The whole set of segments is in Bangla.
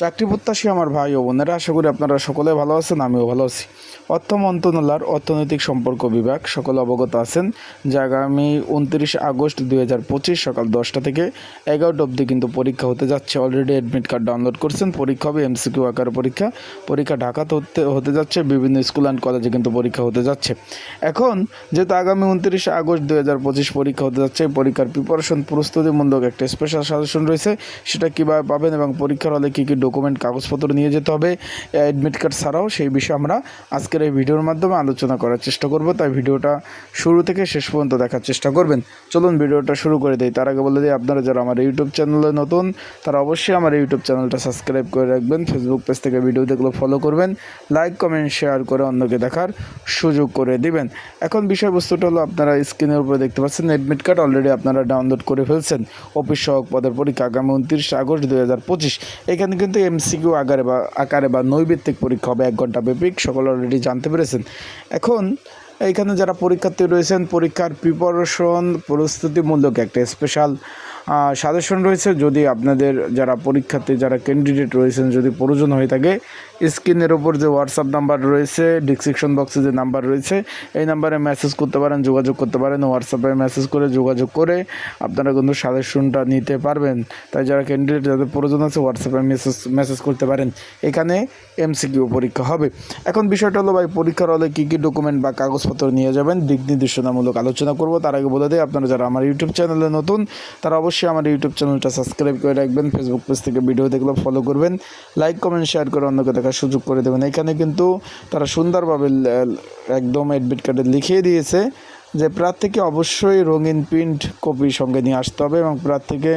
চাকরি প্রত্যাশী আমার ভাই ও বোনেরা, আশা করি আপনারা সকলে ভালো আছেন, আমিও ভালো আছি। অর্থ মন্ত্রণালয়ের অর্থনৈতিক সম্পর্ক বিভাগ, সকলে অবগত আছেন যে আগামী উনত্রিশে আগস্ট দুই হাজার পঁচিশ সকাল দশটা থেকে এগারোটা অবধি কিন্তু পরীক্ষা হতে যাচ্ছে। অলরেডি অ্যাডমিট কার্ড ডাউনলোড করছেন, পরীক্ষা হবে এমসিকিউ আকারে পরীক্ষা। পরীক্ষা ঢাকাতে হতে হতে যাচ্ছে, বিভিন্ন স্কুল অ্যান্ড কলেজে কিন্তু পরীক্ষা হতে যাচ্ছে। এখন যেহেতু আগামী উনত্রিশে আগস্ট দুই হাজার পঁচিশ পরীক্ষা হতে যাচ্ছে পরীক্ষার প্রিপারেশন প্রস্তুতিমূলক একটা স্পেশাল সাজেশন রয়েছে। সেটা কীভাবে পাবেন এবং পরীক্ষার হলে কী কী ডকুমেন্ট কাগজপত্র নিয়ে যেতে হবে অ্যাডমিট কার্ড ছাড়াও সেই বিষয়ে আমরা আজকের এই ভিডিওর মাধ্যমে আলোচনা করার চেষ্টা করব। তাই ভিডিওটা শুরু থেকে শেষ পর্যন্ত দেখার চেষ্টা করবেন। চলুন ভিডিওটা শুরু করে দিই। তার আগে বলে দিই, আপনারা যারা আমার ইউটিউব চ্যানেলে নতুন, তারা অবশ্যই আমার ইউটিউব চ্যানেলটা সাবস্ক্রাইব করে রাখবেন। ফেসবুক পেজ থেকে ভিডিও দেখলে ফলো করবেন। লাইক কমেন্ট শেয়ার করে অন্যকে দেখার সুযোগ করে দিবেন। এখন বিষয়বস্তুটা হলো, আপনারা স্ক্রিনের উপরে দেখতে পাচ্ছেন অ্যাডমিট কার্ড অলরেডি আপনারা ডাউনলোড করে ফেলছেন। অফিস সহক পদের পরীক্ষা আগামী উনত্রিশে আগস্ট দুই হাজার পঁচিশ। এখানে কিন্তু এমসিকিউ আকারে বা আকারে বা নৈভিত্তিক পরীক্ষা হবে এক ঘণ্টা ব্যাপিক সকল অলরেডি জানতে পেরেছেন। এখন এখানে যারা পরীক্ষার্থী রয়েছেন, পরীক্ষার প্রিপারেশন প্রস্তুতিমূলক একটা স্পেশাল সাজেশন রয়েছে যদি আপনাদের যারা পরীক্ষার্থী যারা ক্যান্ডিডেট রয়েছেন যদি প্রয়োজন হয়ে থাকে, স্ক্রিনের ওপর যে হোয়াটসঅ্যাপ নাম্বার রয়েছে ডিসক্রিপশন বক্সে যে নাম্বার রয়েছে, এই নাম্বারে মেসেজ করতে পারেন, যোগাযোগ করতে পারেন হোয়াটসঅ্যাপে মেসেজ করে যোগাযোগ করে আপনারা কিন্তু সাজেশনটা নিতে পারবেন। তাই যারা ক্যান্ডিডেট যাদের প্রয়োজন আছে হোয়াটসঅ্যাপে মেসেজ মেসেজ করতে পারেন। এখানে এমসিকিউ পরীক্ষা হবে। এখন বিষয়টা হলো ভাই, পরীক্ষার হলে কী কী ডকুমেন্ট বা কাগজপত্র নিয়ে যাবেন? দিক নির্দেশনামূলক আলোচনা করব। তার আগে বলে দিই, আপনারা যারা আমার ইউটিউব চ্যানেলে নতুন, তারা অবশ্যই আমার ইউটিউব চ্যানেলটা সাবস্ক্রাইব করে রাখবেন ফেসবুক পেজ থেকে ভিডিও দেখলে ফলো করবেন লাইক কমেন্ট শেয়ার করে অন্যকে দেখার সুযোগ করে দেবেন। এখানে কিন্তু তারা সুন্দরভাবে একদম অ্যাডমিট কার্ডে লিখিয়ে দিয়েছে। যে প্রার্থীকে অবশ্যই রঙিন প্রিন্ট কপি সঙ্গে নিয়ে আসতে হবে এবং প্রার্থীকে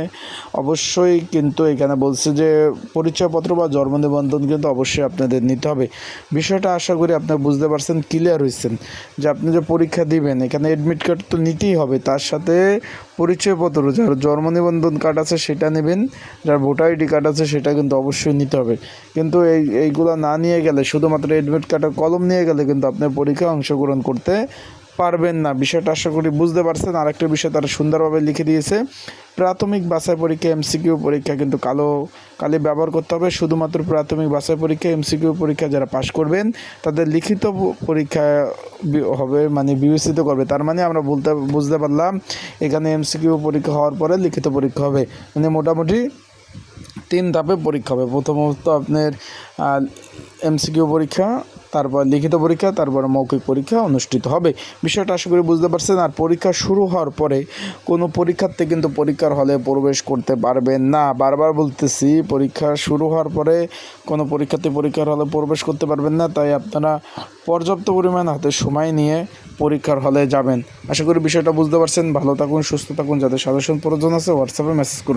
অবশ্যই কিন্তু এখানে বলছে যে পরিচয়পত্র বা জন্ম নিবন্ধন কিন্তু অবশ্যই আপনাদের নিতে হবে। বিষয়টা আশা করি আপনারা বুঝতে পারছেন ক্লিয়ার হয়েছেন যে আপনি যে পরীক্ষা দিবেন, এখানে অ্যাডমিট কার্ড তো নিতেই হবে, তার সাথে পরিচয়পত্র, যার জন্ম নিবন্ধন কার্ড আছে সেটা নেবেন, যার ভোটার আইডি কার্ড আছে সেটা কিন্তু অবশ্যই নিতে হবে। কিন্তু এই, এইগুলো না নিয়ে গেলে, শুধুমাত্র অ্যাডমিট কার্ডের কলম নিয়ে গেলে কিন্তু আপনি পরীক্ষায় অংশগ্রহণ করতে পারবেন না। বিষয়টা আশা করি বুঝতে পারছেন। আরেকটা বিষয় তারা সুন্দরভাবে লিখে দিয়েছে। প্রাথমিক বাছাই পরীক্ষা, এমসিকিউ পরীক্ষা কিন্তু কালো কালি ব্যবহার করতে হবে। শুধুমাত্র প্রাথমিক বাছাই পরীক্ষা, এমসিকিউ পরীক্ষা যারা পাশ করবেন, তাদের লিখিত পরীক্ষা হবে মানে বিবেচিত করবে। তার মানে আমরা বলতে, বুঝতে পারলাম, এখানে এমসিকিউ পরীক্ষা হওয়ার পরে লিখিত পরীক্ষা হবে। মানে মোটামুটি তিন ধাপে পরীক্ষা হবে। প্রথমত আপনার এমসিকিউ পরীক্ষা তারপর লিখিত পরীক্ষা, তারপর মৌখিক পরীক্ষা অনুষ্ঠিত হবে। বিষয়টা আশা করি বুঝতে পারছেন, আর পরীক্ষা শুরু হওয়ার পরে কোনো পরীক্ষার্থী কিন্তু পরীক্ষার হলে প্রবেশ করতে পারবেন না। বারবার বলতেছি, পরীক্ষা শুরু হওয়ার পরে কোনো পরীক্ষার্থী পরীক্ষার হলে প্রবেশ করতে পারবেন না, তাই আপনারা পর্যাপ্ত পরিমাণ হাতে সময় নিয়ে পরীক্ষার হলে যাবেন। আশা করি বিষয়টা বুঝতে পারছেন। ভালো থাকুন, সুস্থ থাকুন, যাদের সাজেশন প্রয়োজন আছে হোয়াটসঅ্যাপে মেসেজ করুন।